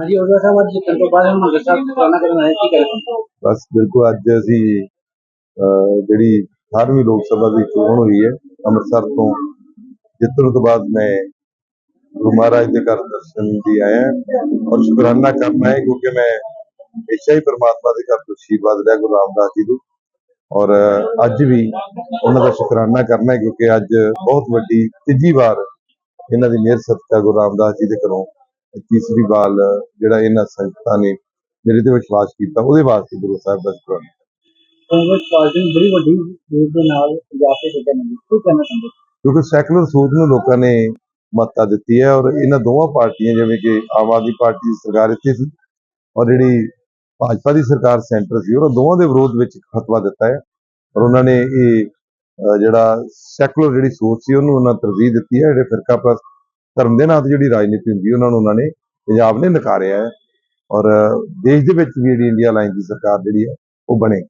ਹਾਂਜੀ ਉਹਦਾ ਸਾਹਿਬ ਅੱਜ ਜਿੱਤਣ ਤੋਂ ਬਾਅਦ ਹੁਣ ਮੰਗਲ ਸਾਹਿਬ ਪੁਰਾਣਾ ਕਰਨ ਆਏ ਕੀ ਕਰੇ ਬਸ ਬਿਲਕੁਲ ਅੱਜ ਅਸੀਂ ਅਹ, ਜਿਹੜੀ 18ਵੀਂ ਲੋਕ ਸਭਾ ਦੀ ਚੋਣ ਹੋਈ ਹੈ ਅੰਮ੍ਰਿਤਸਰ ਤੋਂ ਜਿੱਤਣ ਤੋਂ ਬਾਅਦ ਮੈਂ ਗੁਰੂ ਮਹਾਰਾਜ ਦੇ ਘਰ ਦਰਸ਼ਨ ਦੀ ਆਇਆ ਔਰ ਸ਼ੁਕਰਾਨਾ ਕਰਨਾ ਹੈ ਕਿਉਂਕਿ ਮੈਂ ਹਮੇਸ਼ਾ ਹੀ ਪ੍ਰਮਾਤਮਾ ਦੇ ਘਰ ਤੋਂ ਆਸ਼ੀਰਵਾਦ ਲਿਆ ਗੁਰੂ ਰਾਮਦਾਸ ਜੀ ਦੇ ਔਰ ਅਹ, ਅੱਜ ਵੀ ਉਹਨਾਂ ਦਾ ਸ਼ੁਕਰਾਨਾ ਕਰਨਾ ਹੈ ਕਿਉਂਕਿ ਅੱਜ ਬਹੁਤ ਵੱਡੀ ਤੀਜੀ ਵਾਰ ਇਹਨਾਂ ਦੀ ਮਿਹਰ ਸਦਕਾ ਗੁਰੂ ਰਾਮਦਾਸ ਜੀ ਦੇ ਘਰੋਂ ਤੀਸਰੀ ਵਾਰ ਜਿਹੜਾ ਇਹਨਾਂ ਸੰਗਤਾਂ ਨੇ ਮੇਰੇ ਤੇ ਵਿਸ਼ਵਾਸ ਕੀਤਾ ਉਹਦੇ ਵਾਸਤੇ ਗੁਰੂ ਸਾਹਿਬ ਦਾ ਸ਼ੁਕਰਾਨਾ। ਕਾਂਗਰਸ ਪਾਰਟੀ ਨੂੰ ਬੜੀ ਵੱਡੀ ਲੀਡ ਦੇ ਨਾਲ ਪੰਜਾਬ ਦੇ ਜਿੱਤਣ ਨੂੰ ਕੀ ਕਹਿਣਾ ਚਾਹੁੰਦੇ? ਕਿਉਂਕਿ ਸੈਕੂਲਰ ਸੋਚ ਨੂੰ ਲੋਕਾਂ ਨੇ ਮਹੱਤਤਾ ਦਿੱਤੀ ਹੈ ਔਰ ਇਹਨਾਂ ਦੋਵਾਂ ਪਾਰਟੀਆਂ ਜਿਵੇਂ ਕਿ ਆਮ ਆਦਮੀ ਪਾਰਟੀ ਦੀ ਸਰਕਾਰ ਇੱਥੇ ਸੀ ਔਰ ਜਿਹੜੀ ਭਾਜਪਾ ਦੀ ਸਰਕਾਰ ਸੈਂਟਰ ਸੀ ਉਹਨਾਂ ਦੋਵਾਂ ਦੇ ਵਿਰੋਧ ਵਿੱਚ ਫਤਵਾ ਦਿੱਤਾ ਹੈ ਔਰ ਉਹਨਾਂ ਨੇ ਇਹ ਜਿਹੜਾ ਸੈਕੂਲਰ ਜਿਹੜੀ ਸੋਚ ਸੀ ਉਹਨੂੰ ਉਹਨਾਂ ਤਰਜੀਹ ਦਿੱਤੀ ਹੈ ਜਿਹੜੇ ਫਿਰਕਾ ਪ੍ਰਸਤ ਧਰਮ ਦੇ ਨਾਂ ਤੇ ਜਿਹੜੀ ਰਾਜਨੀਤੀ ਹੁੰਦੀ ਉਹਨਾਂ ਨੂੰ ਉਹਨਾਂ ਨੇ ਪੰਜਾਬ ਨੇ ਨਕਾਰਿਆ ਹੈ ਔਰ ਦੇਸ਼ ਦੇ ਵਿੱਚ ਵੀ ਜਿਹੜੀ ਇੰਡੀਆ ਲਾਈਨ ਦੀ ਸਰਕਾਰ ਜਿਹੜੀ ਹੈ ਉਹ ਬਣੇ।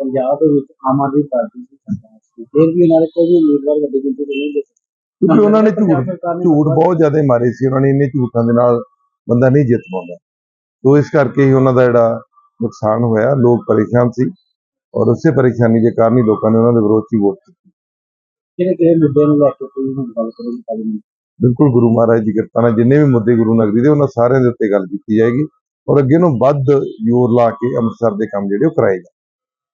ਪੰਜਾਬ ਦੇ ਵਿੱਚ ਆਮ ਆਦਮੀ ਪਾਰਟੀ ਦੀ ਸਰਕਾਰ ਸੀ। ਫਿਰ ਵੀ ਉਹਨਾਂ ਕੋਈ ਉਮੀਦਵਾਰ ਵੱਡੀ ਗਿਣਤੀ ਦੇ ਨਹੀਂ ਦੇ ਸਕੇ ਕਿਉਂਕਿ ਉਹਨਾਂ ਨੇ ਝੂਠ ਝੂਠ ਬਹੁਤ ਜ਼ਿਆਦਾ ਮਾਰੇ ਸੀ। ਉਹਨਾਂ ਨੇ ਇੰਨੇ ਝੂਠਾਂ ਦੇ ਨਾਲ ਬੰਦਾ ਨਹੀਂ ਜਿੱਤ ਪਾਉਂਦਾ। ਸੋ ਇਸ ਕਰਕੇ ਹੀ ਉਹਨਾਂ ਦਾ ਜਿਹੜਾ ਨੁਕਸਾਨ ਹੋਇਆ। ਲੋਕ ਪਰੇਸ਼ਾਨ ਸੀ ਔਰ ਉਸੇ ਪਰੇਸ਼ਾਨੀ ਦੇ ਕਾਰਨ ਹੀ ਲੋਕਾਂ ਨੇ ਉਹਨਾਂ ਦੇ ਵਿਰੋਧ 'ਚ ਵੋਟ ਕੀਤੀ। ਕਿਹੜੇ ਕਿਹੜੇ ਮੁੱਦੇ ਨੂੰ ਲੈ ਕੇ ਕੋਈ ਗੱਲ ਕਰੇਗੀ? ਕਾਲੀ ਬਿਲਕੁਲ ਗੁਰੂ ਮਹਾਰਾਜ ਦੀ ਕਿਰਪਾ ਨਾਲ ਜਿੰਨੇ ਵੀ ਮੁੱਦੇ ਗੁਰੂ ਨਗਰੀ ਦੇ, ਉਹਨਾਂ ਸਾਰਿਆਂ ਦੇ ਉੱਤੇ ਗੱਲ ਕੀਤੀ ਜਾਏਗੀ ਔਰ ਅੱਗੇ ਨੂੰ ਵੱਧ ਜ਼ੋਰ ਲਾ ਕੇ ਅੰਮ੍ਰਿਤਸਰ ਦੇ ਕੰਮ ਜਿਹੜੇ ਉਹ ਕਰਾਏ ਜਾਣ।